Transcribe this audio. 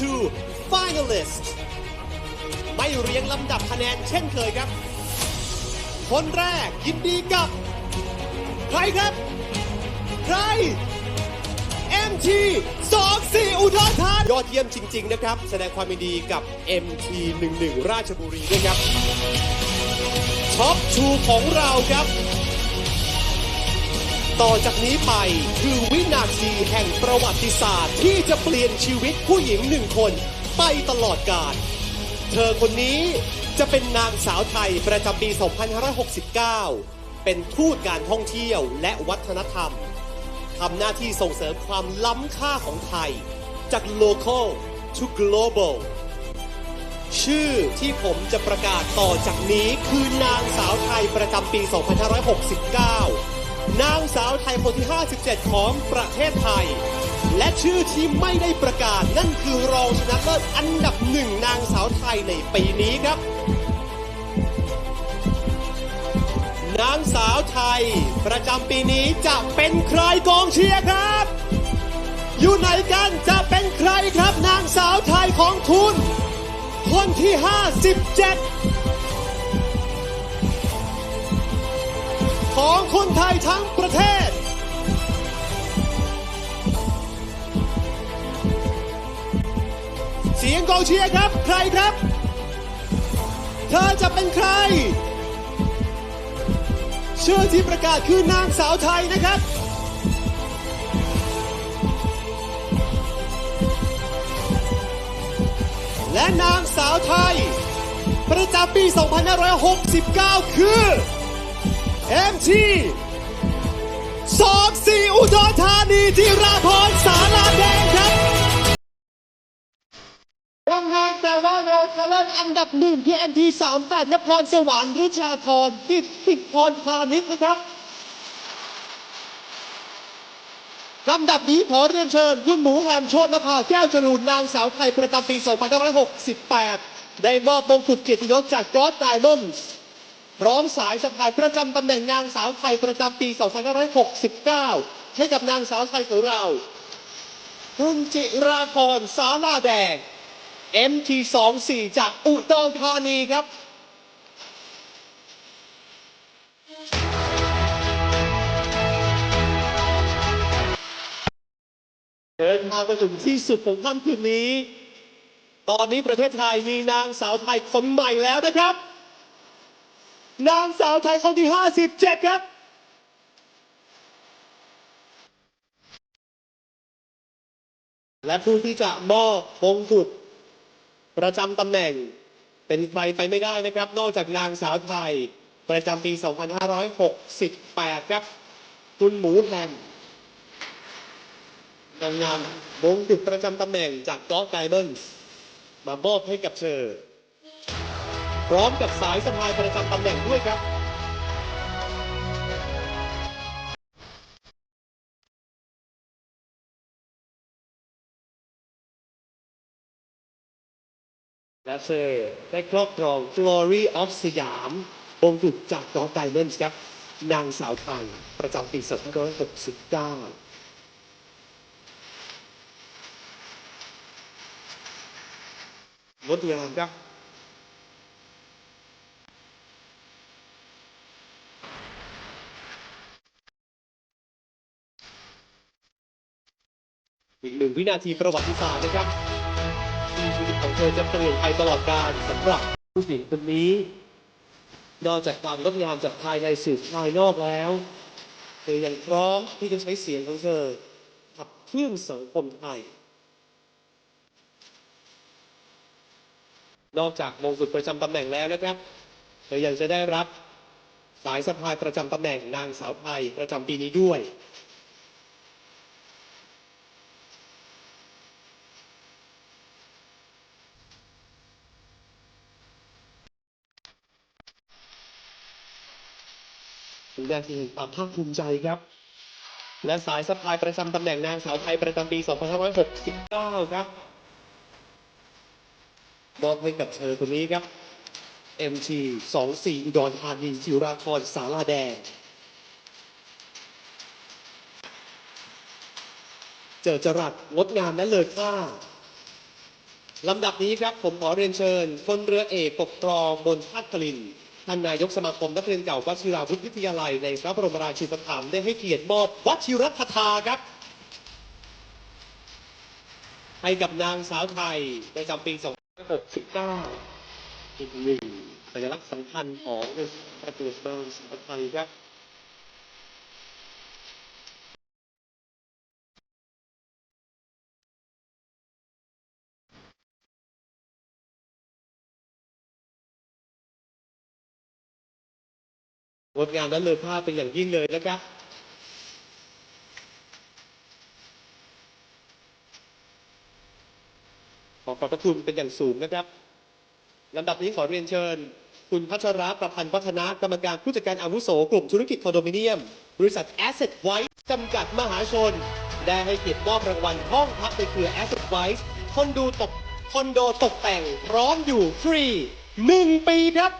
to finalist ไม่เรียงลำดับคะแนนเช่นเคยครับ คนแรกยินดีกับ ใครครับ ใคร MT 24อุดรธานียอดเยี่ยมจริง ๆ นะครับ แสดงความยินดีกับ MT 11ราชบุรีด้วยครับ ท็อปชูของเราครับ ต่อจากนี้ไปคือวินาทีแห่งประวัติศาสตร์ ที่จะเปลี่ยนชีวิตผู้หญิงหนึ่งคนไปตลอดกาล เธอคนนี้จะเป็นนางสาวไทยประจำปี 2569 เป็นทูตการท่องเที่ยวและวัฒนธรรม ทำหน้าที่ส่งเสริมความล้ำค่าของไทย จาก local to global ชื่อที่ผมจะประกาศต่อจากนี้คือนางสาวไทยประจำปี 2569 นางสาวไทยคนที่ 57 ของประเทศไทย และชื่อที่ไม่ได้ประกาศนั่นคือรองชนะเลิศอันดับหนึ่งนางสาวไทยในปีนี้ครับ นางสาวไทย ประจำปีนี้จะเป็นใครกองเชียร์ครับ อยู่ไหนกันจะเป็นใครครับนางสาวไทยของคุณ คนที่ 57 ของคนไทยทั้งประเทศ เสียงกองเชียร์ครับ ใครครับ เธอจะเป็นใคร ชื่อที่ประกาศคือนางสาวไทยนะครับและนางสาวไทย ประจำปี 2569 คือ MT สองสี่อุดรธานีที่ราพรสาราแดงครับยังไงแต่ว่าเราจะเล่นอันดับหนึ่งที่ NT สามแปดนครสวรรค์วิชาธรที่ติดพรพาณิชย์นะครับลำดับนี้ขอเรียนเชิญคุณหมูแฮมโชตนภาแก้วจรูนนางสาวไทยประจำปี 2568 ได้มอบมงกุฎเกียรติยศจากจอร์จไดมอนด์ พร้อมสายสะพายประจำตำแหน่งนางสาวไทยประจำปี2569 ให้กับนางสาวไทยของเรา คุณจิราพรสาลาแดง MT24 จากอุดรธานีครับเดินทางมาถึงที่สุดของค่ำคืนนี้ ตอนนี้ประเทศไทยมีนางสาวไทยคนใหม่แล้วนะครับ นางสาวไทยคนที่ 57 ครับ และผู้ที่จะมอบมงกุฎประจำตำแหน่ง เป็นใครไปไม่ได้นะครับ นอกจากนางสาวไทย ประจำปี 2568 ครับ คุณหมูแฮมนางงามมงกุฎประจำตำแหน่งจากกอล์ฟไดมอนด์มามอบให้กับเธอ พร้อมกับสายสะพายประจำตำแหน่งด้วยครับและเธอได้ครอบครอง Glory of สยามองค์กุฎจากกอล์ฟไดมอนด์ครับ นางสาวไทยประจำปี2569งดงามครับ อีกหนึ่งวินาทีประวัติศาสตร์นะครับที่ชีวิตของเธอจะเปลี่ยนไปตลอดกาลสำหรับผู้หญิงคนนี้ นอกจากความงดงามจากภายในสื่อภายนอกแล้ว เธอยังพร้อมที่จะใช้เสียงของเธอขับเคลื่อนสังคมไทยนอกจากมงกุฎประจำตำแหน่งแล้วนะครับ เธอยังจะได้รับสายสะพายประจำตำแหน่งนางสาวไทยประจำปีนี้ด้วย เป็นนาทีแห่งความภาคภูมิใจครับ และสายสะพายประจำตำแหน่งนางสาวไทยประจำปี2569 ครับมอบให้กับเธอคนนี้ครับ MT 24อุดรธานีจิราพรสาลาแดง เจอจรัสงดงามและเลอค่าลำดับนี้ครับผมขอเรียนเชิญพลเรือเอกปกครองบนทัดกลิน ท่านนายกสมาคมนักเรียนเก่าวชิราวุธวิทยาลัยในพระบรมราชูปถัมภ์ได้ให้เกียรติมอบวชิรคทาครับ ให้กับนางสาวไทยในจำปี2569อีกหนึ่งสัญลักษณ์สำคัญของประตูเบอร์สาวไทยครับ งดงามและเลอภาพเป็นอย่างยิ่งเลยนะครับขอขอบพระคุณเป็นอย่างสูงนะครับลำดับนี้ขอเรียนเชิญ คุณพัชระประพันธ์พัฒนากรรมการผู้จัดการอาวุโสกลุ่มธุรกิจคอนโดมิเนียม บริษัท Asset Wise จำกัดมหาชน ได้ให้เกียรติมอบรางวัลห้องพักในเครือ Asset Wise คอนโดตกคอนโดตกแต่งพร้อมอยู่ฟรี 1 ปีครับ